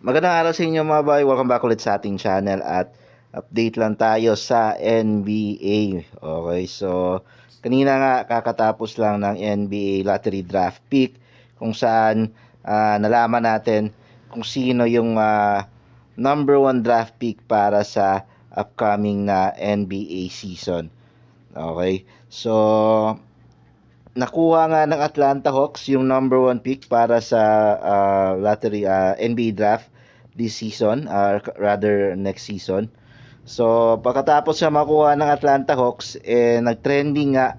Magandang araw sa inyo mga boy. Welcome back ulit sa ating channel at update lang tayo sa NBA. Okay, so kanina nga kakatapos lang ng NBA lottery draft pick kung saan ah, nalaman natin kung sino yung ah, number one draft pick para sa upcoming na NBA season. Okay, so nakuha nga ng Atlanta Hawks yung number one pick para sa ah, lottery ah, NBA draft this season, or rather next season. So, pagkatapos siya makuha ng Atlanta Hawks, eh, nag-trending nga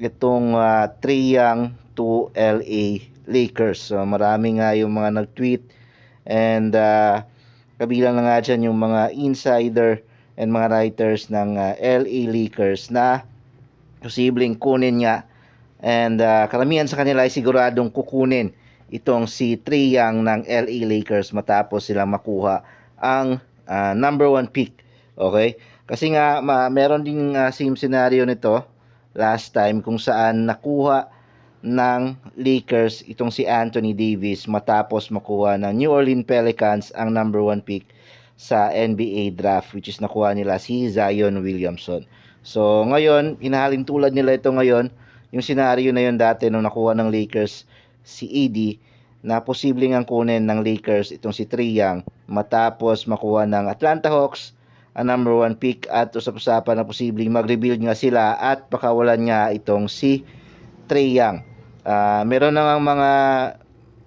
itong uh, Trae Young to LA Lakers. So, marami nga yung mga nag-tweet and ah, kabilang na nga dyan yung mga insider and mga writers ng ah, LA Lakers na posibleng kunin nga and ah, karamihan sa kanila ay siguradong kukunin itong si Trae Young ng LA Lakers matapos silang makuha ang ah, number one pick. Okay? Kasi nga ma- meron ding ah, same scenario nito last time kung saan nakuha ng Lakers itong si Anthony Davis matapos makuha ng New Orleans Pelicans ang number one pick sa NBA draft which is nakuha nila si Zion Williamson. So ngayon, hinahalin tulad nila ito ngayon yung scenario na yun dati nung nakuha ng Lakers si AD na posibleng ang kunin ng Lakers itong si Trae Young matapos makuha ng Atlanta Hawks ang number one pick at usap-usapan na posibleng mag-rebuild nga sila at pakawalan nga itong si Trae Young. Ah, meron na nga mga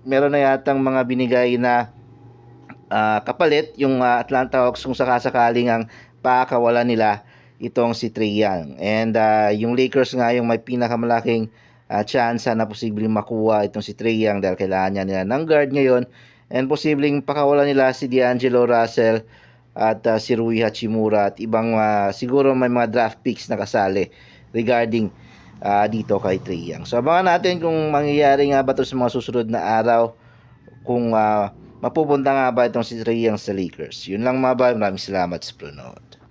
meron na yatang mga binigay na ah, kapalit yung ah, Atlanta Hawks kung sakasakaling ang pakawalan nila itong si Trae Young. And ah, yung Lakers nga yung may pinakamalaking uh, chance na posibleng makuha itong si Trae Young dahil kailangan niya nila ng guard ngayon and posibleng pakawalan nila si D'Angelo Russell at uh, si Rui Hachimura at ibang uh, siguro may mga draft picks na kasali regarding uh, dito kay Trae Young. So abangan natin kung mangyayari nga ba ito sa mga susunod na araw kung uh, mapupunta nga ba itong si Trae Young sa Lakers. Yun lang mga ba. Maraming salamat sa panonood.